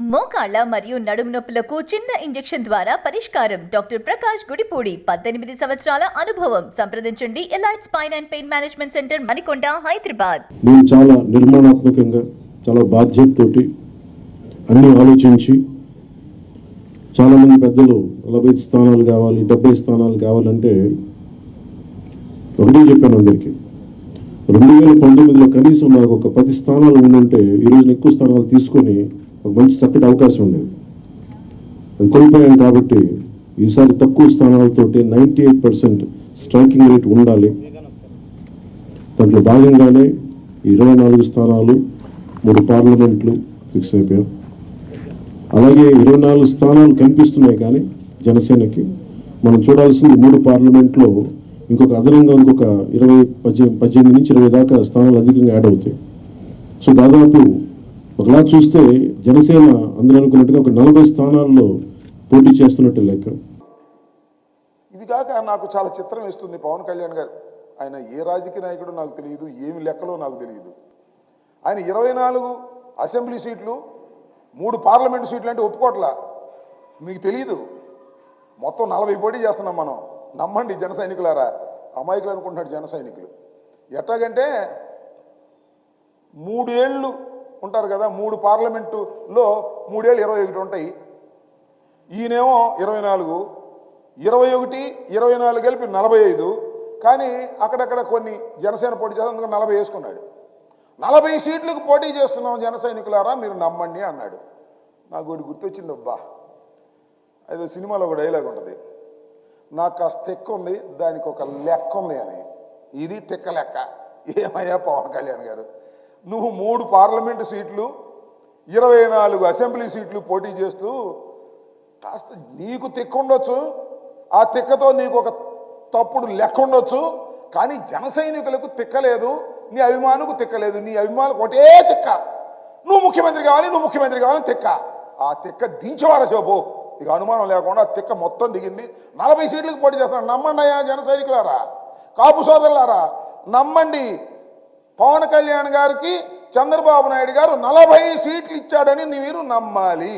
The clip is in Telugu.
మోకాళ్ళ మరియు నడుము నొప్పులకు చిన్న ఇంజెక్షన్ ద్వారా పరిష్కారం. డాక్టర్ ప్రకాష్ గుడిపూడి పద్దెనిమిది సంవత్సరాల అనుభవం. సంప్రదించండి. Elite spine and pain management centre Manikonda Hyderabad. మేము చాలా నిర్మాణాత్మకంగా చాలా బాధ్యతతోటి అన్ని ఆలోచించి చాలామంది పెద్దలు నలభై స్థానాలు కావాలి డెబ్బై స్థానాలు కావాలంటే ఒకటే చెప్పాను అందరికీ. రెండు వేల పంతొమ్మిదిలో కనీసం నాకు ఒక పది స్థానాలు ఉండుంటే ఈరోజు ఎక్కువ స్థానాలు తీసుకొని ఒక మంచి చక్కటి అవకాశం ఉండేది అది కోల్పోయాం కాబట్టి ఈసారి తక్కువ స్థానాలతోటి ninety eight percent striking rate ఉండాలి. దాంట్లో భాగంగానే ఇరవై నాలుగు స్థానాలు మూడు పార్లమెంట్లు ఫిక్స్ అయిపోయాం. అలాగే ఇరవై నాలుగు స్థానాలు కనిపిస్తున్నాయి కానీ జనసేనకి. మనం చూడాల్సింది మూడు పార్లమెంట్లో ఇంకొక అదనంగా ఇంకొక ఇరవై పద్దెనిమిది పద్దెనిమిది నుంచి ఇరవై దాకా స్థానాలు అధికంగా యాడ్ అవుతాయి. సో దాదాపు ఒకలా చూస్తే జనసేన అందులో అనుకున్నట్టుగా ఒక నలభై స్థానాల్లో పోటీ చేస్తున్నట్టు లెక్క. ఇది కాక నాకు చాలా చిత్రం ఇస్తుంది పవన్ కళ్యాణ్ గారు. ఆయన ఏ రాజకీయ నాయకుడు నాకు తెలియదు ఏమి లెక్కలో నాకు తెలియదు. ఆయన ఇరవై నాలుగు అసెంబ్లీ సీట్లు మూడు పార్లమెంట్ సీట్లు అంటే ఒప్పుకోట్లా? మీకు తెలియదు మొత్తం నలభై పోటీ చేస్తున్నాం మనం. నమ్మండి జన సైనికులారా. అమాయకులు అనుకుంటున్నాడు జన సైనికులు. ఎట్లాగంటే మూడేళ్ళు ఉంటారు కదా మూడు పార్లమెంటులో మూడేళ్ళు ఇరవై ఒకటి ఉంటాయి. ఈయనేమో ఇరవై నాలుగు ఇరవై ఒకటి ఇరవై నాలుగు కలిపి నలభై ఐదు. కానీ అక్కడక్కడ కొన్ని జనసేన పోటీ చేస్తాను నలభై వేసుకున్నాడు. నలభై సీట్లకు పోటీ చేస్తున్నాం జన సైనికులారా మీరు నమ్మండి అన్నాడు. నాకు ఒకటి గుర్తొచ్చింది అబ్బా. అదే సినిమాలో ఒక డైలాగ్ ఉంటుంది. నాకు కాస్త తెక్క ఉంది దానికి ఒక లెక్క ఉంది అని. ఇది తెక్క లెక్క. ఏమయ్యా పవన్ కళ్యాణ్ గారు? నువ్వు మూడు పార్లమెంటు సీట్లు ఇరవై నాలుగు అసెంబ్లీ సీట్లు పోటీ చేస్తూ కాస్త నీకు తిక్కుండొచ్చు. ఆ తిక్కతో నీకు ఒక తప్పుడు లెక్క ఉండొచ్చు కానీ జన సైనికులకు తిక్కలేదు నీ అభిమానుకు తిక్కలేదు. నీ అభిమానులకు ఒకటే తిక్క. నువ్వు ముఖ్యమంత్రి కావాలి నువ్వు ముఖ్యమంత్రి కావాలని తిక్క. ఆ తిక్క దించేవారా సేపు ఇక అనుమానం లేకుండా తిక్క మొత్తం దిగింది. నలభై సీట్లకు పోటీ చేస్తున్నాడు నమ్మండి అయ్యా జన సైనికులారా కాపు సోదరులారా నమ్మండి. పవన్ కళ్యాణ్ గారికి చంద్రబాబు నాయుడు గారు నలభై సీట్లు ఇచ్చాడని మీరు నమ్మాలి.